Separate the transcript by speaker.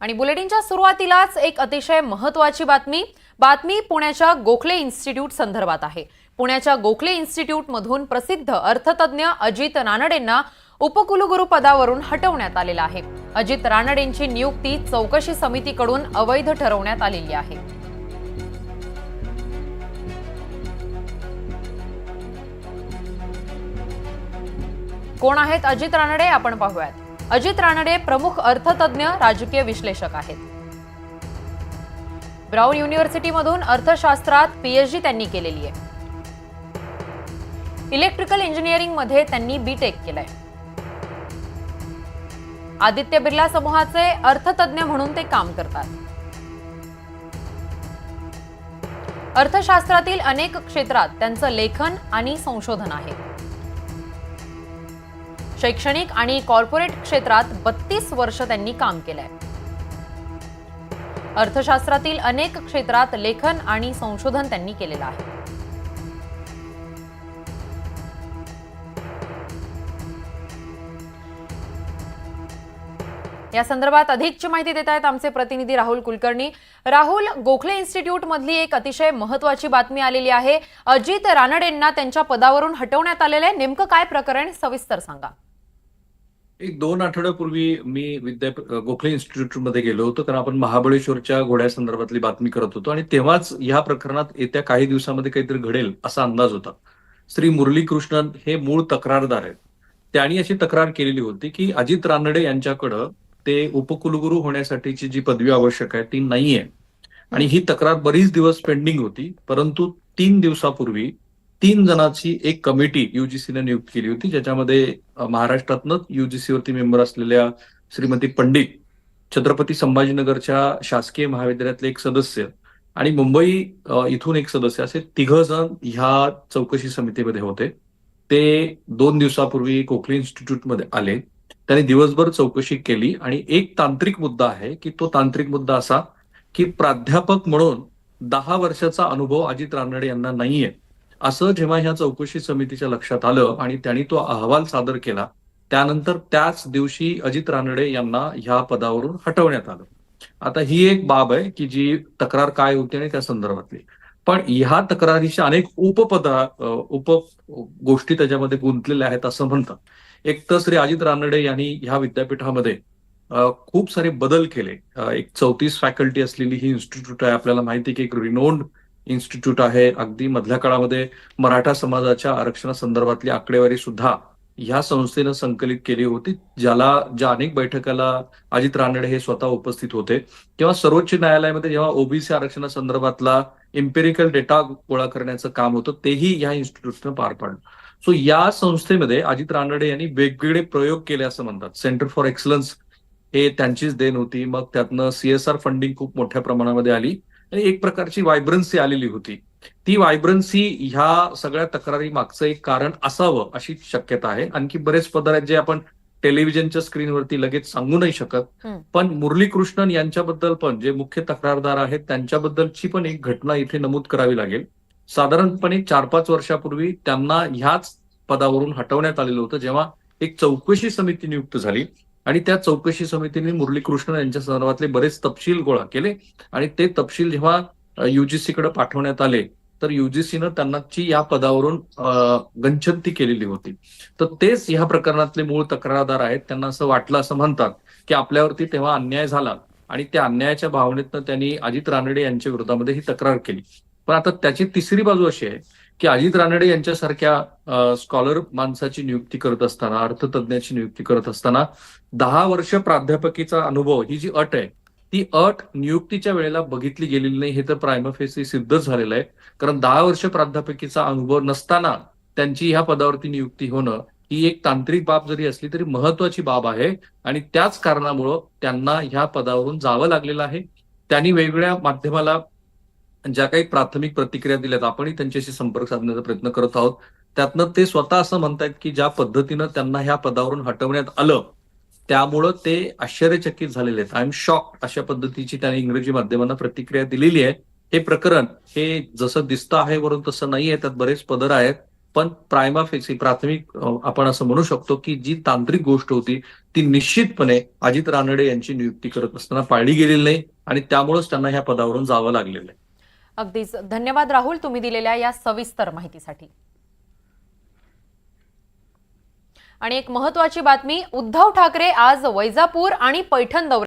Speaker 1: आणि बुलेटिनच्या सुरुवातीलाच एक अतिशय महत्वाची बातमी बातमी पुण्याच्या गोखले इन्स्टिट्यूट संदर्भात आहे. पुण्याच्या गोखले इन्स्टिट्यूटमधून प्रसिद्ध अर्थतज्ञ अजित रानडेंना उपकुलगुरू पदावरून हटवण्यात आलेलं आहे. अजित रानडेंची नियुक्ती चौकशी समितीकडून अवैध ठरवण्यात आलेली आहे. कोण आहेत अजित रानडे? आपण पाहूयात. अजित रानडे प्रमुख अर्थतज्ञ राजकीय विश्लेषक आहेत. ब्राऊन युनिव्हर्सिटीमधून अर्थशास्त्रात पीएचडी त्यांनी केलेली आहे. इलेक्ट्रिकल इंजिनिअरिंगमध्ये त्यांनी बीटेक केलंय. आदित्य बिर्ला समूहाचे अर्थतज्ञ म्हणून ते काम करतात. अर्थशास्त्रातील अनेक क्षेत्रात त्यांचं लेखन आणि संशोधन आहे. शैक्षणिक आणि कॉर्पोरेट क्षेत्रात बत्तीस वर्ष त्यांनी काम केलंय. अर्थशास्त्रातील अनेक क्षेत्रात लेखन आणि संशोधन त्यांनी केलेलं आहे. या संदर्भात अधिकची माहिती देत आहेत आमचे प्रतिनिधी राहुल कुलकर्णी. राहुल गोखले इन्स्टिट्यूट मधली एक अतिशय महत्वाची बातमी आलेली आहे. अजित रानडेंना त्यांच्या पदावरून हटवण्यात आलेलं आहे. नेमकं काय प्रकरण सविस्तर सांगा.
Speaker 2: एक दोन आठवड्यापूर्वी मी विद्या गोखले इन्स्टिट्यूटमध्ये गेलो होतो कारण आपण महाबळेश्वरच्या घोड्यासंदर्भातली बातमी करत होतो आणि तेव्हाच या प्रकरणात येत्या काही दिवसामध्ये काहीतरी घडेल असा अंदाज होता. श्री मुरलीकृष्णन हे मूळ तक्रारदार आहेत. त्यांनी अशी तक्रार केलेली होती की अजित रानडे यांच्याकडं ते उपकुलगुरू होण्यासाठीची जी पदवी आवश्यक आहे ती नाहीये. आणि ही तक्रार बरीच दिवस पेंडिंग होती परंतु तीन दिवसापूर्वी तीन जणांची एक कमिटी युजीसीने नियुक्त केली होती ज्याच्यामध्ये महाराष्ट्रातनं युजीसी वरती मेंबर असलेल्या श्रीमती पंडित छत्रपती संभाजीनगरच्या शासकीय महाविद्यालयातले एक सदस्य आणि मुंबई इथून एक सदस्य असे तिघ जण ह्या चौकशी समितीमध्ये होते. ते दोन दिवसापूर्वी कोकली इन्स्टिट्यूटमध्ये आले. त्यांनी दिवसभर चौकशी केली आणि एक तांत्रिक मुद्दा आहे की तो तांत्रिक मुद्दा असा की प्राध्यापक म्हणून दहा वर्षाचा अनुभव अजित रानडे यांना नाहीये. असं जेव्हा ह्या चौकशी समितीच्या लक्षात आलं आणि त्यांनी तो अहवाल सादर केला त्यानंतर त्याच दिवशी अजित रानडे यांना ह्या पदावरून हटवण्यात आलं. आता ही एक बाब आहे की जी तक्रार काय होती आणि त्या संदर्भातली. पण ह्या तक्रारीच्या अनेक उपपदा उप गोष्टी त्याच्यामध्ये गुंतलेल्या आहेत असं म्हणतात. एक तर श्री अजित रानडे यांनी ह्या विद्यापीठामध्ये खूप सारे बदल केले. एक चौतीस फॅकल्टी असलेली ही इन्स्टिट्यूट आहे आपल्याला माहिती की एक रिनोन्ड इन्स्टिट्यूट आहे. अगदी मधल्या काळामध्ये मराठा समाजाच्या आरक्षणासंदर्भातली आकडेवारी सुद्धा ह्या संस्थेनं संकलित केली होती ज्याला ज्या अनेक बैठकाला अजित रानडे हे स्वतः उपस्थित होते. किंवा सर्वोच्च न्यायालयामध्ये जेव्हा ओबीसी आरक्षणासंदर्भातला इम्पेरिकल डेटा गोळा करण्याचं काम होतं तेही या इन्स्टिट्यूटनं पार पाडलं. सो या संस्थेमध्ये अजित रानडे यांनी वेगवेगळे प्रयोग केले असं म्हणतात. सेंटर फॉर एक्सलन्स हे त्यांचीच देण होती. मग त्यातनं सीएसआर फंडिंग खूप मोठ्या प्रमाणामध्ये आली. एक प्रकारची वायब्रन्सी आलेली होती. ती वायब्रन्सी ह्या सगळ्या तक्रारी मागचं एक कारण असावं अशी शक्यता आहे. आणखी बरेच पदार आहेत जे आपण टेलिव्हिजनच्या स्क्रीनवरती लगेच सांगू नाही शकत. पण मुरली कृष्णन यांच्याबद्दल पण जे मुख्य तक्रारदार आहेत त्यांच्याबद्दलची पण एक घटना इथे नमूद करावी लागेल. साधारणपणे चार पाच वर्षापूर्वी त्यांना ह्याच पदावरून हटवण्यात आलेलं होतं जेव्हा एक चौकशी समिती नियुक्त झाली. आणि त्या चौकशी समितीने मुरली कृष्णन यांच्या संदर्भातले बरेच तपशील गोळा केले. आणि ते तपशील जेव्हा युजीसीकडे पाठवण्यात आले तर युजीसीनं त्यांनाची या पदावरून अ, केलेली होती. तर तेच ह्या प्रकरणातले मूळ तक्रारदार आहेत. त्यांना असं वाटलं असं म्हणतात की आपल्यावरती तेव्हा अन्याय झाला आणि त्या अन्यायाच्या भावनेतनं त्यांनी अजित रानडे यांच्या विरोधामध्ये ही तक्रार केली. पण आता त्याची तिसरी बाजू अशी आहे की अजित रानडे यांच्यासारख्या स्कॉलर माणसाची नियुक्ती करत असताना अर्थतज्ञाची नियुक्ती करत असताना दहा वर्ष प्राध्यापकीचा अनुभव ही जी अट आहे ती अट नियुक्तीच्या वेळेला बघितली गेलेली नाही हे तर प्रायमफेसी सिद्धच झालेलं आहे. कारण दहा वर्ष प्राध्यापकीचा अनुभव नसताना त्यांची ह्या पदावरती नियुक्ती होणं ही एक तांत्रिक बाब जरी असली तरी महत्वाची बाब आहे. आणि त्याच कारणामुळं त्यांना ह्या पदावरून जावं लागलेलं आहे. त्यांनी वेगवेगळ्या माध्यमाला ज्या काही प्राथमिक प्रतिक्रिया दिल्यात आपणही त्यांच्याशी संपर्क साधण्याचा प्रयत्न करत आहोत. त्यातनं ते स्वतः असं म्हणतायत की ज्या पद्धतीनं त्यांना ह्या पदावरून हटवण्यात आलं त्यामुळं ते आश्चर्यचकित झालेले आहेत. आय एम शॉक अशा पद्धतीची त्यांनी इंग्रजी माध्यमांना प्रतिक्रिया दिलेली आहे. हे प्रकरण हे जसं दिसतं आहे वरून तसं नाही आहे. त्यात बरेच पदर आहेत. पण प्रायमा फेसी प्राथमिक आपण असं म्हणू शकतो की जी तांत्रिक गोष्ट होती ती निश्चितपणे अजित रानडे यांची नियुक्ती करत असताना पाळली गेलेली नाही आणि त्यामुळेच त्यांना ह्या पदावरून जावं लागलेलं आहे.
Speaker 1: अगदीच धन्यवाद राहुल तुम्ही दिलेल्या या सविस्तर माहितीसाठी. आणि एक महत्वाची बातमी उद्धव ठाकरे आज वैजापूर आणि पैठण दौरे